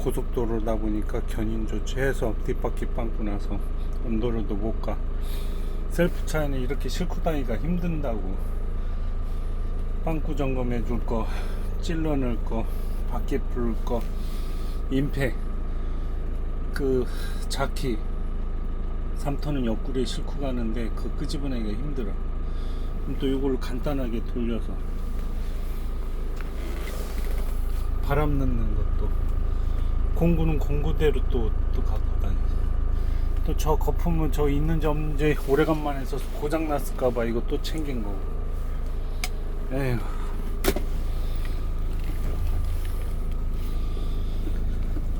고속도로다 보니까 견인 조치해서 뒷바퀴 빵꾸 나서 온도로도 못 가. 셀프 차에는 이렇게 싣고 다니기가 힘든다고. 빵꾸 점검해 줄 거, 찔러 넣을 거, 바퀴 풀 거, 임팩, 그 자키 3톤은 옆구리에 싣고 가는데 그 끄집어내기가 힘들어. 그럼 또 이걸 간단하게 돌려서 바람 넣는 것도 공구는 공구대로 또, 또 갖고 다니지. 또저 거품은 저 있는지 없는지 오래간만에 써서 고장 났을까봐 이거 또 챙긴 거고. 에휴.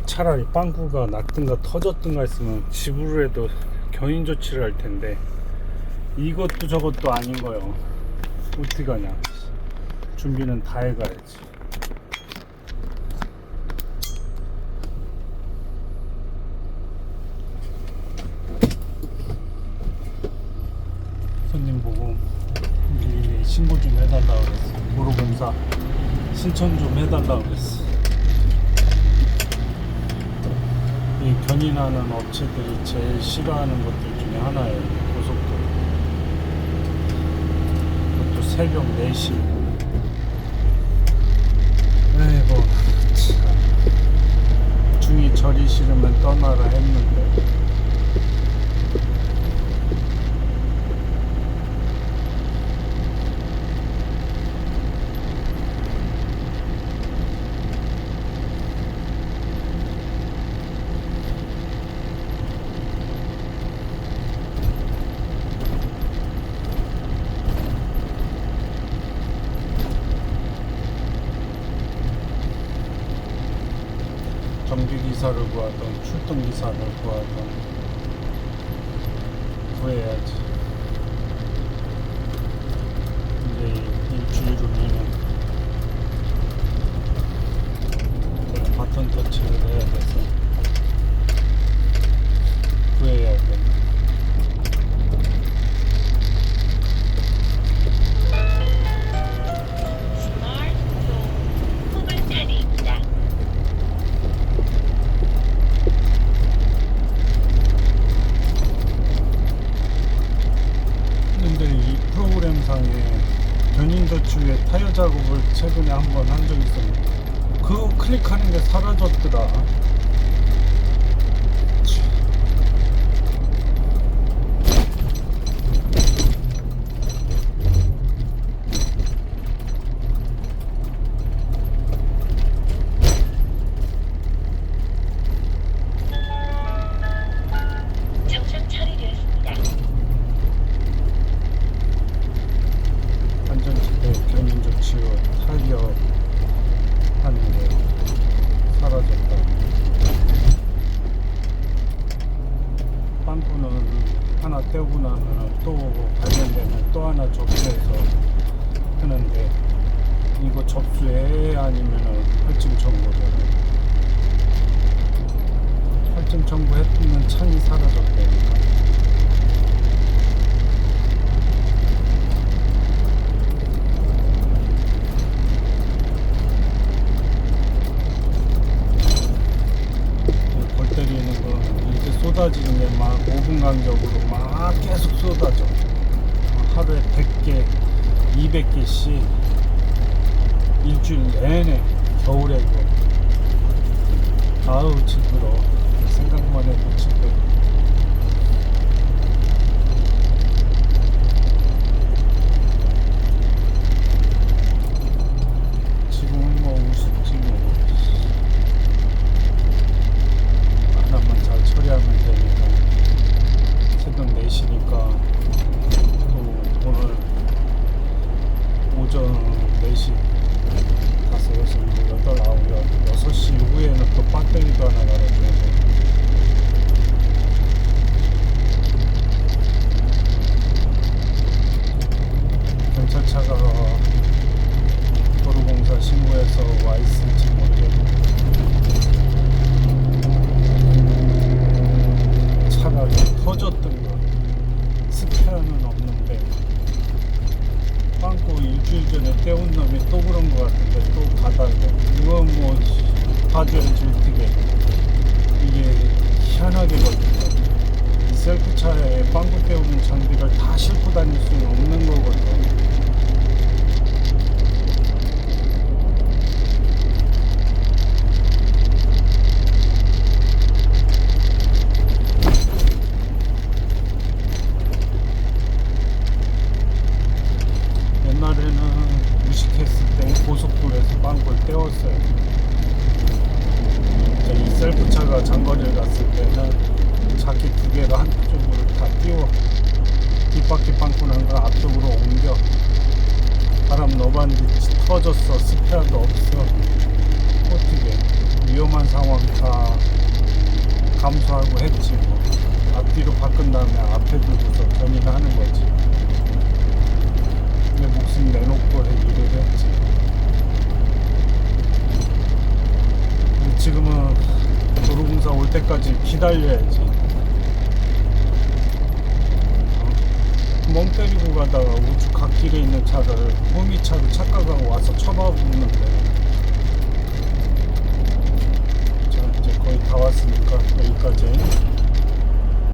차라리 빵꾸가 났든가 터졌든가 했으면 집으로 해도 견인 조치를 할 텐데 이것도 저것도 아닌 거요. 어떻게 가냐. 준비는 다 해가야지. 손님 보고 미리 신고 좀 해달라고 그랬어. 도로공사 신청 좀 해달라고 그랬어. 이 견인하는 업체들이 제일 싫어하는 것들 중에 하나예요. 이 고속도로. 그것도 새벽 4시. 에이고, 참. 중이 절이 싫으면 떠나라 했는데. 정비기사를 구하던 출동기사를 구하던 구해야지 작업을 최근에 한 번 한 적이 있었는데 그거 클릭하는 게 사라졌더라 나면 또 발견되면 또 하나 접수해서 하는데 이거 접수해 아니면은 할증 청구를 할증 청구했으면 창이 사라졌다니까 골 때리는 거 이렇게 쏟아지는 게 막 5분 간격으로 막 계속 쏟아져. 하루에 100개 200개씩 일주일 내내 겨울에 그 아우 징그러 생각만 해도 징그러 지금은 뭐 우습지 뭐 하나만 잘 처리하면 되니까 새벽 4시니까 또 오늘 오전 4시 다섯 여섯 일곱 여덟 아홉 열 6시 이후에는 또 배터리도 하나 갈아줘야 돼 경찰차가 도로공사 신고해서 와 있을지 모르겠고 차가 좀 터졌던가 스페어는 없는데 빵꾸 일주일 전에 떼운 놈이 또 그런 것 같은데 또 가달래 이건 뭐 봐줘야지 어떻게 싣고 다닐 수는 없는 거거든. 옛날에는 무식했을 때 고속도로에서 빵굴 떼웠어요. 이제 이 셀프차가 때는 자기 두 개가 한쪽으로 다 띄워. 뒷바퀴 빵꾸 난 걸 앞쪽으로 옮겨. 바람 너반지 터졌어. 스페어도 없어. 어떻게 위험한 상황 다 감수하고 했지 뭐. 앞뒤로 바꾼 다음에 앞에 두고서 견인을 하는 거지. 내 목숨 내놓고 해 일을 했지 기다려야지. 어? 멍 때리고 가다가 우측 갓길에 있는 차를 호미차로 착각하고 와서 쳐다보는데. 자 이제 거의 다 왔으니까 여기까지.